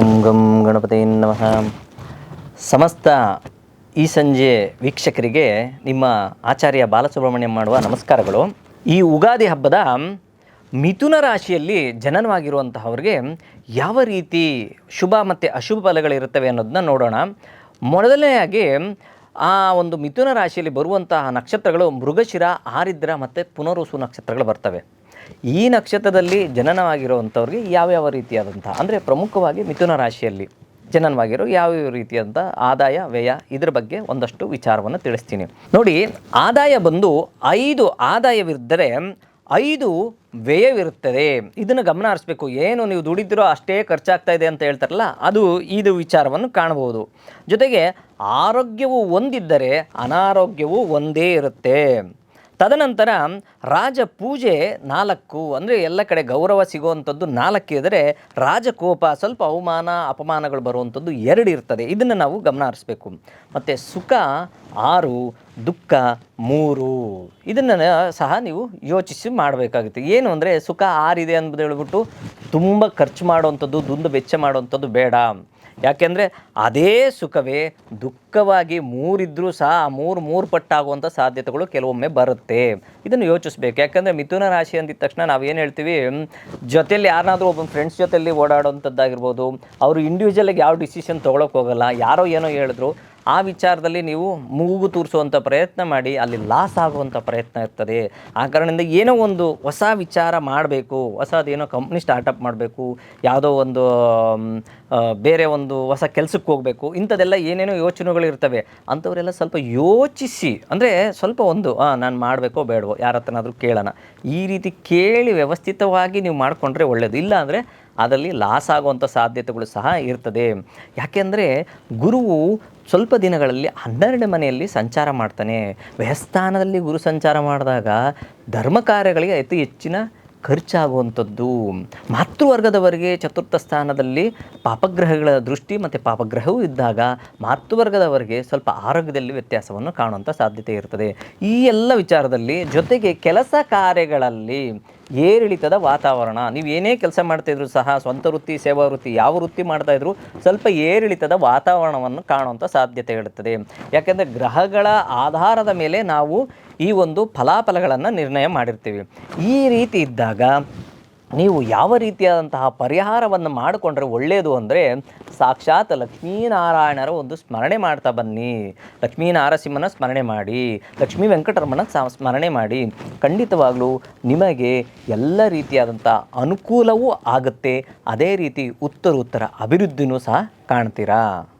ಗಂ ಗಣಪತಿ ನಮಃ. ಸಮಸ್ತ ಈ ಸಂಜೆ ವೀಕ್ಷಕರಿಗೆ ನಿಮ್ಮ ಆಚಾರ್ಯ ಬಾಲಸುಬ್ರಹ್ಮಣ್ಯಂ ಮಾಡುವ ನಮಸ್ಕಾರಗಳು. ಈ ಉಗಾದಿ ಹಬ್ಬದ ಮಿಥುನ ರಾಶಿಯಲ್ಲಿ ಜನನವಾಗಿರುವಂತಹವ್ರಿಗೆ ಯಾವ ರೀತಿ ಶುಭ ಮತ್ತು ಅಶುಭ ಫಲಗಳಿರುತ್ತವೆ ಅನ್ನೋದನ್ನ ನೋಡೋಣ. ಮೊದಲನೆಯಾಗಿ ಆ ಒಂದು ಮಿಥುನ ರಾಶಿಯಲ್ಲಿ ಬರುವಂತಹ ನಕ್ಷತ್ರಗಳು ಮೃಗಶಿರ, ಆರಿದ್ರ ಮತ್ತು ಪುನರುಸು ನಕ್ಷತ್ರಗಳು ಬರ್ತವೆ. ಈ ನಕ್ಷತ್ರದಲ್ಲಿ ಜನನವಾಗಿರುವಂಥವ್ರಿಗೆ ಯಾವ್ಯಾವ ರೀತಿಯಾದಂಥ, ಅಂದರೆ ಪ್ರಮುಖವಾಗಿ ಮಿಥುನ ರಾಶಿಯಲ್ಲಿ ಜನನವಾಗಿರೋ ಯಾವ ರೀತಿಯಾದಂಥ ಆದಾಯ, ವ್ಯಯ ಇದ್ರ ಬಗ್ಗೆ ಒಂದಷ್ಟು ವಿಚಾರವನ್ನು ತಿಳಿಸ್ತೀನಿ. ನೋಡಿ, ಆದಾಯ ಬಂದು ಐದು ಆದಾಯವಿದ್ದರೆ ಐದು ವ್ಯಯವಿರುತ್ತದೆ. ಇದನ್ನು ಗಮನ ಹರಿಸ್ಬೇಕು. ಏನು ನೀವು ದುಡಿದಿರೋ ಅಷ್ಟೇ ಖರ್ಚಾಗ್ತಾ ಇದೆ ಅಂತ ಹೇಳ್ತಾರಲ್ಲ, ಅದು ಇದು ವಿಚಾರವನ್ನು ಕಾಣಬಹುದು. ಜೊತೆಗೆ ಆರೋಗ್ಯವು ಒಂದಿದ್ದರೆ ಅನಾರೋಗ್ಯವು ಒಂದೇ ಇರುತ್ತೆ. ತದನಂತರ ರಾಜ ಪೂಜೆ ನಾಲ್ಕು, ಅಂದರೆ ಎಲ್ಲ ಕಡೆ ಗೌರವ ಸಿಗುವಂಥದ್ದು ನಾಲ್ಕು ಇದ್ದರೆ ರಾಜಕೋಪ, ಸ್ವಲ್ಪ ಅವಮಾನ, ಅಪಮಾನಗಳು ಬರುವಂಥದ್ದು ಎರಡು ಇರ್ತದೆ. ಇದನ್ನು ನಾವು ಗಮನ ಹರಿಸ್ಬೇಕು. ಮತ್ತು ಸುಖ ಆರು, ದುಃಖ ಮೂರು. ಇದನ್ನು ಸಹ ನೀವು ಯೋಚಿಸಿ ಮಾಡಬೇಕಾಗುತ್ತೆ. ಏನು ಅಂದರೆ ಸುಖ ಆರಿದೆ ಅಂತ ಹೇಳ್ಬಿಟ್ಟು ತುಂಬ ಖರ್ಚು ಮಾಡುವಂಥದ್ದು, ದುಂದು ವೆಚ್ಚ ಮಾಡುವಂಥದ್ದು ಬೇಡ. ಯಾಕೆಂದರೆ ಅದೇ ಸುಖವೇ ದುಃಖವಾಗಿ ಮೂರಿದ್ರೂ ಸಹ ಆ ಮೂರು ಮೂರು ಪಟ್ಟಾಗುವಂಥ ಸಾಧ್ಯತೆಗಳು ಕೆಲವೊಮ್ಮೆ ಬರುತ್ತೆ. ಇದನ್ನು ಯೋಚಿಸ್ಬೇಕು. ಯಾಕಂದರೆ ಮಿಥುನ ರಾಶಿ ಅಂದಿದ ತಕ್ಷಣ ನಾವು ಏನು ಹೇಳ್ತೀವಿ? ಜೊತೆಯಲ್ಲಿ ಯಾರನ್ನಾದರೂ ಒಬ್ಬ ಫ್ರೆಂಡ್ಸ್ ಜೊತೆಯಲ್ಲಿ ಓಡಾಡೋವಂಥದ್ದಾಗಿರ್ಬೋದು ಅವರು ಇಂಡಿವಿಜುವಲಾಗಿ ಯಾವ ಡಿಸಿಷನ್ ತೊಗೊಳಕ್ಕೆ ಹೋಗಲ್ಲ. ಯಾರೋ ಏನೋ ಹೇಳಿದ್ರು. ಆ ವಿಚಾರದಲ್ಲಿ ನೀವು ಮೂಗು ತೂರಿಸುವಂಥ ಪ್ರಯತ್ನ ಮಾಡಿ, ಅಲ್ಲಿ ಲಾಸ್ ಆಗುವಂಥ ಪ್ರಯತ್ನ ಇರ್ತದೆ. ಆ ಕಾರಣದಿಂದ ಏನೋ ಒಂದು ಹೊಸ ವಿಚಾರ ಮಾಡಬೇಕು ಹೊಸದೇನೋ ಕಂಪ್ನಿ ಸ್ಟಾರ್ಟಪ್ ಮಾಡಬೇಕು, ಯಾವುದೋ ಒಂದು ಬೇರೆ ಒಂದು ಹೊಸ ಕೆಲಸಕ್ಕೆ ಹೋಗಬೇಕು ಇಂಥದೆಲ್ಲ ಏನೇನೋ ಯೋಚನೆಗಳು ಇರ್ತವೆ. ಅಂಥವರೆಲ್ಲ ಸ್ವಲ್ಪ ಯೋಚಿಸಿ, ಅಂದರೆ ಸ್ವಲ್ಪ ಒಂದು ನಾನು ಮಾಡಬೇಕೋ ಬೇಡವೋ ಯಾರ ಹತ್ರನಾದರೂ ಕೇಳೋಣ. ಈ ರೀತಿ ಕೇಳಿ ವ್ಯವಸ್ಥಿತವಾಗಿ ನೀವು ಮಾಡಿಕೊಂಡ್ರೆ ಒಳ್ಳೆಯದು ಇಲ್ಲ ಅಂದರೆ ಅದರಲ್ಲಿ ಲಾಸ್ ಆಗುವಂಥ ಸಾಧ್ಯತೆಗಳು ಸಹ ಇರ್ತದೆ. ಯಾಕೆಂದರೆ ಗುರುವು ಸ್ವಲ್ಪ ದಿನಗಳಲ್ಲಿ ಹನ್ನೆರಡು ಮನೆಯಲ್ಲಿ ಸಂಚಾರ ಮಾಡ್ತಾನೆ. ವ್ಯಸ್ಥಾನದಲ್ಲಿ ಗುರು ಸಂಚಾರ ಮಾಡಿದಾಗ ಧರ್ಮ ಕಾರ್ಯಗಳಿಗೆ ಅತಿ ಹೆಚ್ಚಿನ ಖರ್ಚಾಗುವಂಥದ್ದು. ಮಾತೃವರ್ಗದವರಿಗೆ ಚತುರ್ಥ ಸ್ಥಾನದಲ್ಲಿ ಪಾಪಗ್ರಹಗಳ ದೃಷ್ಟಿ ಮತ್ತು ಪಾಪಗ್ರಹವೂ ಇದ್ದಾಗ ಮಾತೃವರ್ಗದವರಿಗೆ ಸ್ವಲ್ಪ ಆರೋಗ್ಯದಲ್ಲಿ ವ್ಯತ್ಯಾಸವನ್ನು ಕಾಣುವಂಥ ಸಾಧ್ಯತೆ ಇರ್ತದೆ. ಈ ಎಲ್ಲ ವಿಚಾರದಲ್ಲಿ ಜೊತೆಗೆ ಕೆಲಸ ಕಾರ್ಯಗಳಲ್ಲಿ ಏರಿಳಿತದ ವಾತಾವರಣ. ನೀವು ಏನೇ ಕೆಲಸ ಮಾಡ್ತಾಯಿದ್ರು ಸಹ ಸ್ವಂತ ವೃತ್ತಿ, ಸೇವಾ ವೃತ್ತಿ ಯಾವ ವೃತ್ತಿ ಮಾಡ್ತಾಯಿದ್ರು ಸ್ವಲ್ಪ ಏರಿಳಿತದ ವಾತಾವರಣವನ್ನು ಕಾಣುವಂಥ ಸಾಧ್ಯತೆ ಇರುತ್ತದೆ. ಯಾಕೆಂದರೆ ಗ್ರಹಗಳ ಆಧಾರದ ಮೇಲೆ ನಾವು ಈ ಒಂದು ಫಲಾಫಲಗಳನ್ನು ನಿರ್ಣಯ ಮಾಡಿರ್ತೀವಿ. ಈ ರೀತಿ ಇದ್ದಾಗ ನೀವು ಯಾವ ರೀತಿಯಾದಂತಹ ಪರಿಹಾರವನ್ನು ಮಾಡಿಕೊಂಡ್ರೆ ಒಳ್ಳೆಯದು ಅಂದರೆ ಸಾಕ್ಷಾತ್ ಲಕ್ಷ್ಮೀನಾರಾಯಣರ ಒಂದು ಸ್ಮರಣೆ ಮಾಡ್ತಾ ಬನ್ನಿ. ಲಕ್ಷ್ಮೀ ನಾರಸಿಂಹನ ಸ್ಮರಣೆ ಮಾಡಿ, ಲಕ್ಷ್ಮೀ ವೆಂಕಟರಮಣ ಸ್ಮರಣೆ ಮಾಡಿ ಖಂಡಿತವಾಗಲೂ ನಿಮಗೆ ಎಲ್ಲ ರೀತಿಯಾದಂಥ ಅನುಕೂಲವೂ ಆಗುತ್ತೆ. ಅದೇ ರೀತಿ ಉತ್ತರೋತ್ತರ ಅಭಿವೃದ್ಧಿನೂ ಸಹ ಕಾಣ್ತೀರಾ?